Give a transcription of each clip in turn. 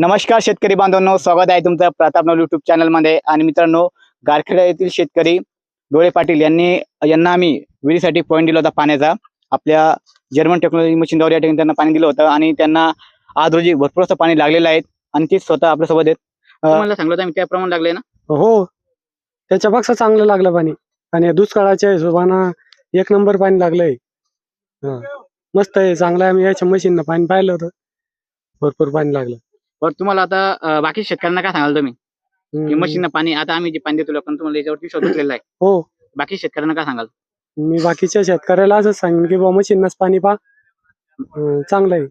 नमस्कार शेतकरी बांधवांनो स्वागत आहे तुमचं प्रताप युट्यूब चॅनलमध्ये आणि मित्रांनो गारखेडा येथील शेतकरी डोळे पाटील यांनी यांना आम्ही विहिरीसाठी पॉईंट दिला होता पाण्याचा. आपल्या जर्मन टेक्नॉलॉजी मशीनद्वारे या ठिकाणी त्यांना पाणी दिलं होतं आणि त्यांना आज रोजी भरपूर असं पाणी लागलेलं आहे आणि ते स्वतः आपल्यासोबत आहेत. तुम्हाला सांगलं होतं आम्ही त्याप्रमाणे लागले ना? हो. त्याच्यापेक्षा चांगलं लागलं पाणी. आणि दुष्काळाच्या हिशोबानं एक नंबर पाणी लागलंय. हा. मस्त आहे चांगलं आहे. आम्ही याच्या मशीननं पाणी पाहिलं होतं. भरपूर पाणी लागलं. बरं तुम्हाला आता बाकी शेतकऱ्यांना काय सांगाल तुम्ही? की. मशीन पाणी आता आम्ही जे पाणी देतो लोकांना तुम्हाला याच्यावरती शोध घेतलेला आहे. हो. बाकी शेतकऱ्यांना काय सांगाल? मी बाकीच्या शेतकऱ्याला असंच सांगेन की बा मशीनच पाणी पा. चांगलं आहे.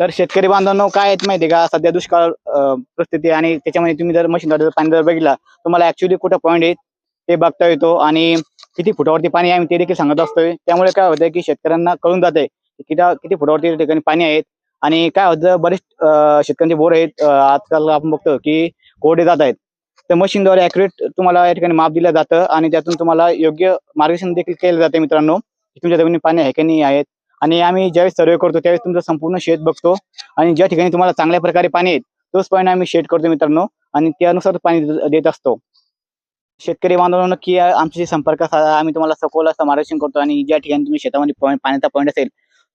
तर शेतकरी बांधवांनो काय आहेत माहिती का? सध्या दुष्काळ परिस्थिती आहे आणि त्याच्यामध्ये तुम्ही जर मशीन पाणी जर बघितला तुम्हाला ऍक्च्युली कुठं पॉईंट आहेत ते बघता येतो आणि किती फुटावरती पाणी आहे आम्ही ते देखील सांगत असतोय. त्यामुळे काय होतं की शेतकऱ्यांना कळून जाते किती किती फुटावरती ठिकाणी पाणी आहेत आणि काय होतं बरेच शेतकऱ्यांचे बोर आहेत. आजकाल आपण बघतो की कोरडे जात आहेत. तर मशीनद्वारे अॅक्युरेट तुम्हाला या ठिकाणी माप दिलं जातं आणि त्यातून तुम्हाला योग्य मार्गदर्शन देखील केलं जाते मित्रांनो. तुमच्या जमिनी पाणी आहे की नाही आहेत आणि आम्ही ज्यावेळेस सर्वे करतो त्यावेळेस तुमचं संपूर्ण शेत बघतो. आणि ज्या ठिकाणी तुम्हाला चांगल्या प्रकारे पाणी आहेत तोच पॉईंट आम्ही शेड करतो मित्रांनो. आणि त्यानुसार पाणी देत असतो. शेतकरी बांधवांनो नक्की आमच्याशी संपर्क साधा. आम्ही तुम्हाला सखोल असं मार्गदर्शन करतो आणि ज्या ठिकाणी तुम्ही शेतामध्ये पॉईंट पाण्याचा पॉईंट असेल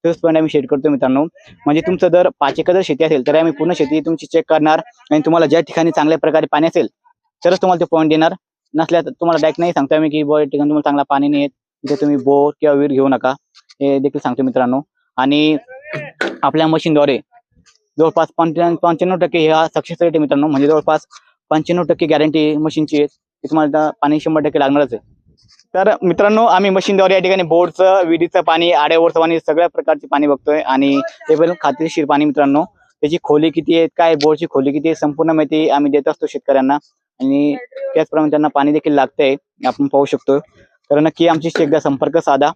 तोच पॉईंट आम्ही शेड करतो मित्रांनो. म्हणजे तुमचं जर पाच एकर जर शेती असेल तर आम्ही पूर्ण शेती तुमची चेक करणार आणि तुम्हाला ज्या ठिकाणी चांगल्या प्रकारे पाणी असेल तरच तुम्हाला ते पॉईंट देणार. नसल्या तर तुम्हाला डायरेक्ट नाही सांगतो आम्ही की बॉ ठिकाणी तुम्हाला चांगला पाणी नाही येत. तिथे तुम्ही बोर किंवा विहीर घेऊ नका. हे देखील सांगतो मित्रांनो. आणि आपल्या मशीनद्वारे जवळपास पंच्याण्णव पंच्याण्णव टक्के ह्या सक्सेस रेट आहे मित्रांनो. म्हणजे जवळपास पंच्याण्णव टक्के गॅरंटी मशीनची आहे. तुम्हाला पाणी शंभर टक्के लागणारच आहे. तर मित्रांनो आम्ही मशीनद्वारे या ठिकाणी बोर्डचं विहिरीचं पाणी आड्यावरचं पाणी सगळ्या प्रकारचे पाणी बघतोय. आणि ते पण खात्रीशीर पाणी मित्रांनो. त्याची खोली किती आहे काय बोर्डची खोली किती आहे संपूर्ण माहिती आम्ही देत असतो शेतकऱ्यांना. आणि त्याचप्रमाणे त्यांना पाणी देखील लागतंय आपण पाहू शकतो. तर नक्की आमची एकदा संपर्क साधा.